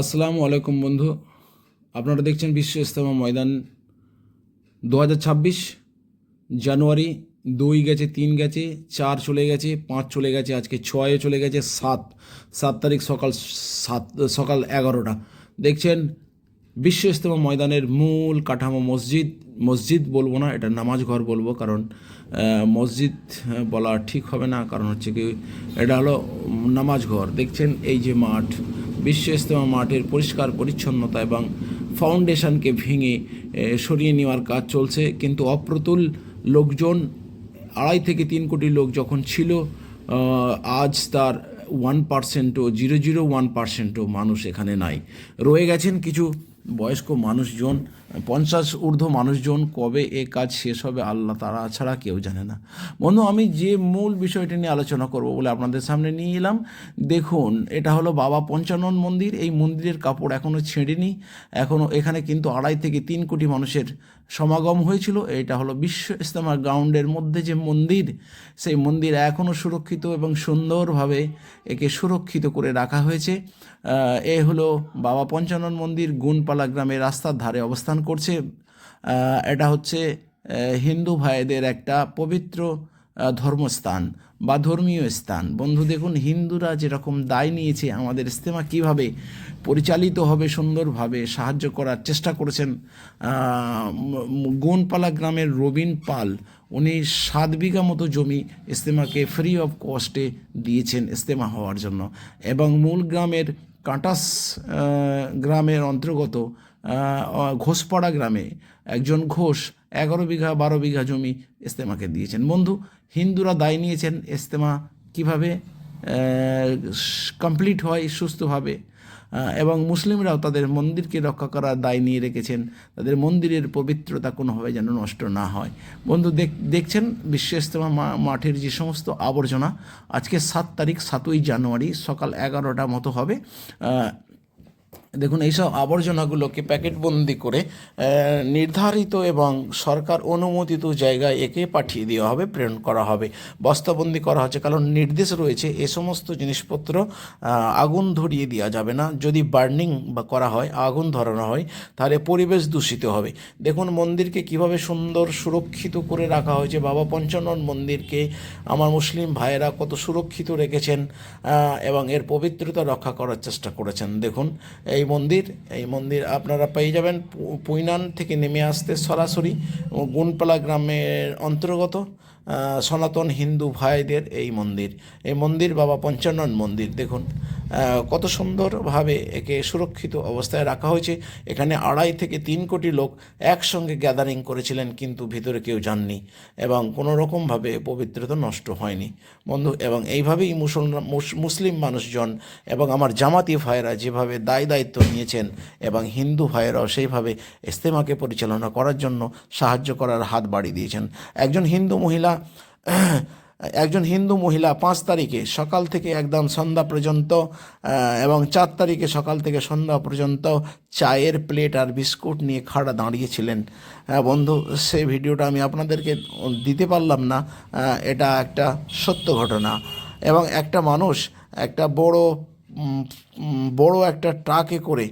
আসসালামু আলাইকুম বন্ধু। আপনারা দেখছেন বিশ্ব ইস্তেমা ময়দান। দু হাজার ছাব্বিশ জানুয়ারি দুই গেছে, তিন গেছে, চার চলে গেছে, পাঁচ চলে গেছে, আজকে ছয়ে চলে গেছে, সাত। সাত তারিখ সকাল সাত, সকাল এগারোটা। দেখছেন বিশ্ব ইস্তেমা ময়দানের মূল কাঠামো মসজিদ। মসজিদ বলব না, এটা নামাজ ঘর বলব, কারণ মসজিদ বলা ঠিক হবে না, কারণ হচ্ছে কি, এটা হলো নামাজ ঘর। দেখছেন এই যে মাঠ বিশ্ব ইজতেমা মাঠের পরিষ্কার পরিচ্ছন্নতা এবং ফাউন্ডেশনকে ভেঙে সরিয়ে নেওয়ার কাজ চলছে। কিন্তু অপ্রতুল লোকজন, আড়াই থেকে তিন কোটি লোক যখন ছিল আজ তার ওয়ান পার্সেন্টও জিরো জিরো ওয়ান পার্সেন্টও মানুষ এখানে নাই। রয়ে গেছেন কিছু বয়স্ক মানুষজন, পঞ্চাশ ঊর্ধ্ব মানুষজন কবে এ কাজ শেষ হবে আল্লাহ তারা ছাড়া কেউ জানে না। বন্ধু, আমি যে মূল বিষয়টি নিয়ে আলোচনা করব বলে আপনাদের সামনে নিয়ে এলাম, দেখুন, এটা হলো বাবা পঞ্চানন মন্দির, এই মন্দিরের কাপড় এখনও ছেঁড়েনি এখনও এখানে কিন্তু আড়াই থেকে তিন কোটি মানুষের সমাগম হয়েছিল, এটা হলো বিশ্ব ইস্তেমা গ্রাউন্ডের মধ্যে যে মন্দির, সেই মন্দির এখনও সুরক্ষিত এবং সুন্দরভাবে একে সুরক্ষিত করে রাখা হয়েছে। এ হলো বাবা পঞ্চানন মন্দির গুনপালা গ্রামের রাস্তার ধারে অবস্থান করছে। এটা হচ্ছে হিন্দু ভাইদের একটা পবিত্র ধর্মস্থান বা ধর্মীয় স্থান। বন্ধু, দেখুন, হিন্দুরা যেরকম দায় নিয়েছে, আমাদের ইস্তেমা কীভাবে পরিচালিত হবে, সুন্দরভাবে সাহায্য করার চেষ্টা করেছেন গোনপালা গ্রামের রবিন পাল, উনি সাত বিঘা মতো জমি ইস্তেমাকে ফ্রি অফ কস্টে দিয়েছেন ইস্তেমা হওয়ার জন্য। এবং মূল গ্রামের কাঁটাস গ্রামের অন্তর্গত ঘোষপাড়া গ্রামে একজন ঘোষ এগারো বিঘা, বারো বিঘা জমি ইস্তেমাকে দিয়েছেন। বন্ধু, হিন্দুরা দায় নিয়েছেন ইস্তেমা কীভাবে কমপ্লিট হয়, সুস্থভাবে? এবং মুসলিমরাও তাদের মন্দিরকে রক্ষা করার দায় নিয়ে রেখেছেন। তাদের মন্দিরের পবিত্রতা কোনোভাবে যেন নষ্ট না হয়। বন্ধু, দেখ, দেখছেন বিশ্ব ইস্তেমা মাঠের যে সমস্ত আবর্জনা? আজকে সাত তারিখ, সাতই জানুয়ারি, সকাল এগারোটা মতো হবে। দেখুন, এইসব আবর্জনাগুলোকে প্যাকেটবন্দি করে নির্ধারিত এবং সরকার অনুমোদিত জায়গায় একে পাঠিয়ে দেওয়া হবে, প্রেরণ করা হবে। বস্তাবন্দি করা হচ্ছে, কারণ নির্দেশ রয়েছে এ সমস্ত জিনিসপত্র আগুন ধরিয়ে দেওয়া যাবে না। যদি বার্নিং বা করা হয়, আগুন ধরানো হয়, তাহলে পরিবেশ দূষিত হবে। দেখুন, মন্দিরকে কীভাবে সুন্দর সুরক্ষিত করে রাখা হয়েছে। বাবা পঞ্চানন মন্দিরকে আমার মুসলিম ভাইয়েরা কত সুরক্ষিত রেখেছেন এবং এর পবিত্রতা রক্ষা করার চেষ্টা করেছেন। দেখুন, এই মন্দির এই মন্দির আপনারা পেয়ে যাবেন। পুইনান থেকে নেমে আসতে সরাসরি গুনপালা গ্রামের অন্তর্গত। সনাতন হিন্দু ভাইদের এই মন্দির। এই মন্দির বাবা পঞ্চানন মন্দির, দেখুন। কত সুন্দরভাবে একে সুরক্ষিত অবস্থায় রাখা হয়েছে। এখানে আড়াই থেকে তিন কোটি লোক একসঙ্গে গ্যাদারিং করেছিলেন, কিন্তু ভিতরে কেউ যাননি এবং কোনো রকমভাবে পবিত্রতা নষ্ট হয়নি। বন্ধু, এবং এইভাবেই মুসলমান, মুস- মুসলিম মানুষজন এবং আমার জামাতি ভাইয়েরা যেভাবে দায় দায়িত্ব নিয়েছেন এবং হিন্দু ভাইয়েরাও সেইভাবে ইস্তেমাকে পরিচালনা করার জন্য সাহায্য করার হাত বাড়িয়ে দিয়েছেন। একজন হিন্দু মহিলা একজন হিন্দু মহিলা পাঁচ তারিখে সকাল থেকে একদম সন্ধ্যা পর্যন্ত এবং চার তারিখে সকাল থেকে সন্ধ্যা পর্যন্ত চায়ের প্লেট আর বিস্কুট নিয়ে খাড়া দাঁড়িয়েছিলেন। বন্ধু সেই ভিডিওটা আমি আপনাদেরকে দিতে পারলাম না। এটা একটা সত্য ঘটনা। এবং একটা মানুষ একটা বড় বড় একটা ট্রাকে করে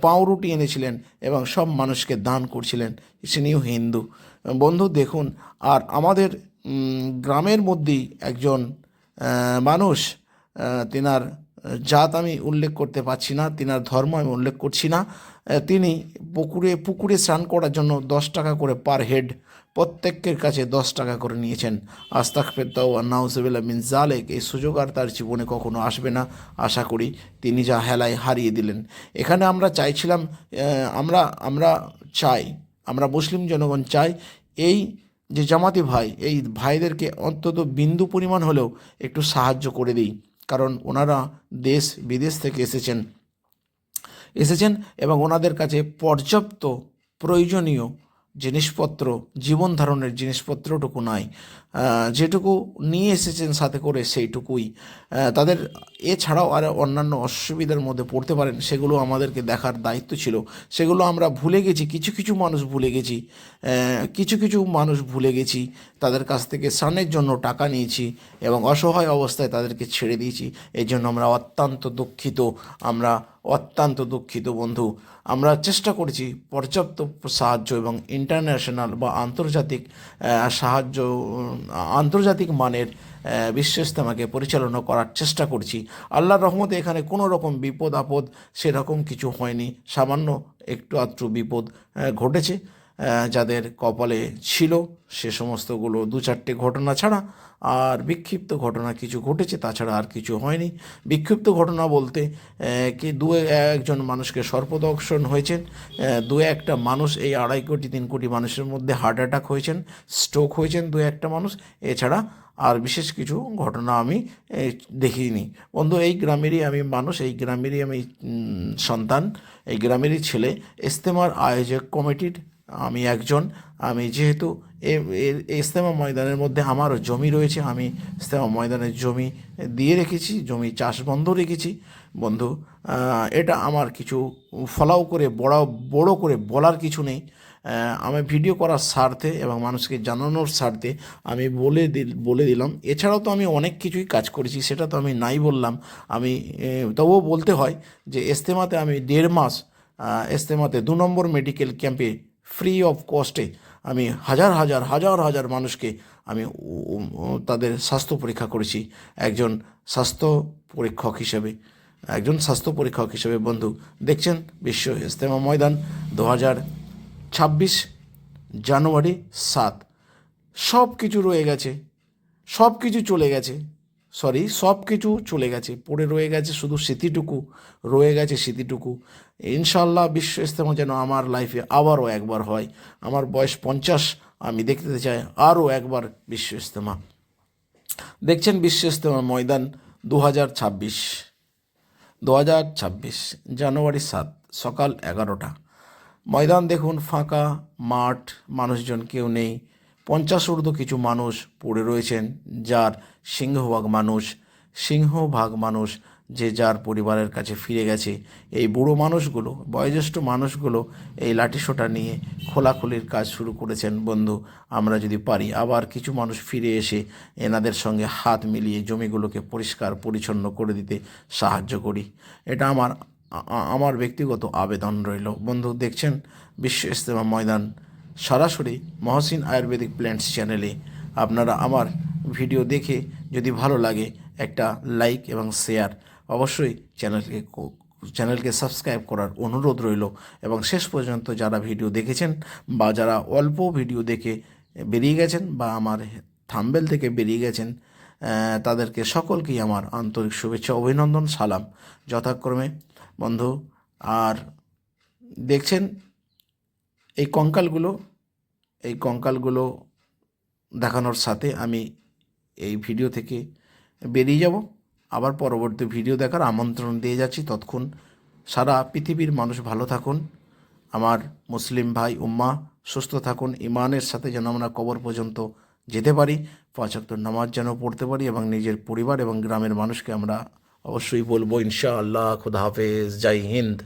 পাউরুটি এনেছিলেন এবং সব মানুষকে দান করছিলেন। তিনিও হিন্দু। বন্ধু, দেখুন, আর আমাদের গ্রামের মধ্যেই একজন মানুষ তিনার জাত আমি উল্লেখ করতে পারছি না, তিনার ধর্ম আমি উল্লেখ করছি না। তিনি পুকুরে পুকুরে স্নান করার জন্য দশ টাকা করে পার হেড প্রত্যেকের কাছে দশ টাকা করে নিয়েছেন। আস্তাক ফেরতাও নাউজবিল্লা মিন জালেক এই সুযোগ আর তার জীবনে কখনো আসবে না। আশা করি তিনি যা হেলায় হারিয়ে দিলেন। এখানে আমরা চাইছিলাম আমরা আমরা চাই, আমরা মুসলিম জনগণ চাই, এই যে জামাতি ভাই, এই ভাইদেরকে অন্তত বিন্দু পরিমাণ হলেও একটু সাহায্য করে দিই। কারণ ওনারা দেশ, বিদেশ থেকে এসেছেন। এসেছেন এবং ওনাদের কাছে পর্যাপ্ত প্রয়োজনীয় জিনিসপত্র, জীবন ধারণের জিনিসপত্রটুকু নাই যেটুকু নিয়ে এসেছেন সাথে করে সেইটুকুই। তাদের এছাড়াও আর অন্যান্য অসুবিধার মধ্যে পড়তে পারেন, সেগুলো আমাদেরকে দেখার দায়িত্ব ছিল। সেগুলো আমরা ভুলে গেছি, কিছু কিছু মানুষ ভুলে গেছি। কিছু কিছু মানুষ ভুলে গেছি, তাদের কাছ থেকে স্নানের জন্য টাকা নিয়েছি এবং অসহায় অবস্থায় তাদেরকে ছেড়ে দিয়েছি। এই জন্য আমরা অত্যন্ত দুঃখিত। আমরা অত্যন্ত দুঃখিত বন্ধু। আমরা চেষ্টা করেছি পর্যাপ্ত সাহায্য এবং ইন্টারন্যাশনাল বা আন্তর্জাতিক সাহায্য আন্তর্জাতিক মানের বিশ্বস্তমাকে পরিচালনা করার চেষ্টা করছি। আল্লাহর রহমতে এখানে কোনো রকম বিপদ আপদ সেরকম কিছু হয়নি। সামান্য একটু আধটু বিপদ ঘটেছে। যাদের কপালে ছিল সে সমস্তগুলো দু চারটে ঘটনা ছাড়া আর বিক্ষিপ্ত ঘটনা কিছু ঘটেছে, তাছাড়া আর কিছু হয়নি। বিক্ষিপ্ত ঘটনা বলতে কি দু একজন মানুষকে সর্পদর্শন হয়েছেন দু একটা মানুষ এই আড়াই কোটি, তিন কোটি মানুষের মধ্যে হার্ট অ্যাটাক হয়েছেন, স্ট্রোক হয়েছেন দু একটা মানুষ। এছাড়া আর বিশেষ কিছু ঘটনা আমি দেখিনি। বন্ধু, এই গ্রামেরই আমি মানুষ, এই গ্রামেরই আমি সন্তান, এই গ্রামেরই ছেলে। ইস্তেমার আয়োজক কমিটির আমি একজন আমি যেহেতু ইস্তেমা ময়দানের মধ্যে আমারও জমি রয়েছে আমি ইস্তেমা ময়দানের জমি দিয়ে রেখেছি জমি চাষ বন্ধ রেখেছি। বন্ধু এটা আমার কিছু ফলাও করে বড় বড় করে বলার কিছু নেই। আমি ভিডিও করার স্বার্থে এবং মানুষকে জানানোর স্বার্থে আমি বলে বলে দিলাম। এছাড়াও তো আমি অনেক কিছুই কাজ করেছি সেটা তো আমি নাই বললাম। আমি তবুও বলতে হয় যে এস্তেমাতে আমি দেড় মাস আহ, এস্তেমাতে দু নম্বর মেডিকেল ক্যাম্পে ফ্রি অফ কস্টে আমি হাজার হাজার হাজার হাজার মানুষকে আমি তাদের স্বাস্থ্য পরীক্ষা করেছি। একজন স্বাস্থ্য পরীক্ষক হিসেবে, একজন স্বাস্থ্য পরীক্ষক হিসেবে বন্ধু। দেখছেন বিশ্ব ইস্তেমা ময়দান দু হাজার ছাব্বিশ জানুয়ারি সাত। সব কিছু রয়ে গেছে সব কিছু চলে গেছে। সরি সব কিছু চলে গেছে। পড়ে রয়ে গেছে শুধু স্মৃতিটুকু, রয়ে গেছে স্মৃতিটুকু। ইনশাল্লাহ বিশ্ব ইস্তেমা যেন আমার লাইফে আবারও একবার হয়। আমার বয়স পঞ্চাশ, আমি দেখতে চাই আরও একবার বিশ্ব ইস্তেমা দেখছেন বিশ্ব ইস্তেমা ময়দান দু হাজার ছাব্বিশ। দু হাজার ছাব্বিশ, জানুয়ারি সাত, সকাল এগারোটা। ময়দান দেখুন ফাঁকা, মাঠ, মানুষজন কেউ নেই। পঞ্চাশ ঊর্ধ্ব কিছু মানুষ পড়ে রয়েছেন, যার সিংহভাগ মানুষ সিংহভাগ মানুষ যে যার পরিবারের কাছে ফিরে গেছে। এই বুড়ো মানুষগুলো, বয়োজ্যেষ্ঠ মানুষগুলো এই লাঠিসোঁটা নিয়ে খোলাখুলির কাজ শুরু করেছেন। বন্ধু, আমরা যদি পারি, আবার কিছু মানুষ ফিরে এসে এনাদের সঙ্গে হাত মিলিয়ে জমিগুলোকে পরিষ্কার পরিচ্ছন্ন করে দিতে সাহায্য করি। এটা আমার আমার ব্যক্তিগত আবেদন রইল। বন্ধু, দেখছেন বিশ্ব ইস্তেমা ময়দান। সরাসরি মহসিন আয়ুর্বেদিক প্ল্যান্টস চ্যানেলে আপনারা আমার ভিডিও দেখে যদি ভালো লাগে একটা লাইক এবং শেয়ার, অবশ্যই চ্যানেলকে চ্যানেলকে সাবস্ক্রাইব করার অনুরোধ রইল। এবং শেষ পর্যন্ত যারা ভিডিও দেখেছেন বা যারা অল্প ভিডিও দেখে বেরিয়ে গেছেন বা আমার থাম্বেল থেকে বেরিয়ে গেছেন তাদেরকে সকলকেই আমার আন্তরিক শুভেচ্ছা, অভিনন্দন, সালাম। যথাক্রমে বন্ধু, আর দেখছেন এই কঙ্কালগুলো এই কঙ্কালগুলো দেখানোর সাথে আমি এই ভিডিও থেকে বেরিয়ে যাব। আবার পরবর্তী ভিডিও দেখার আমন্ত্রণ দিয়ে যাচ্ছি। তৎক্ষণ সারা পৃথিবীর মানুষ ভালো থাকুন। আমার মুসলিম ভাই উম্মা সুস্থ থাকুন। ইমানের সাথে যেন আমরা কবর পর্যন্ত যেতে পারি। পাঁচ ওয়াক্ত নামাজ যেন পড়তে পারি এবং নিজের পরিবার এবং গ্রামের মানুষকে আমরা অবশ্যই বলব, ইনশাআল্লাহ, খুদা হাফেজ, জয় হিন্দ।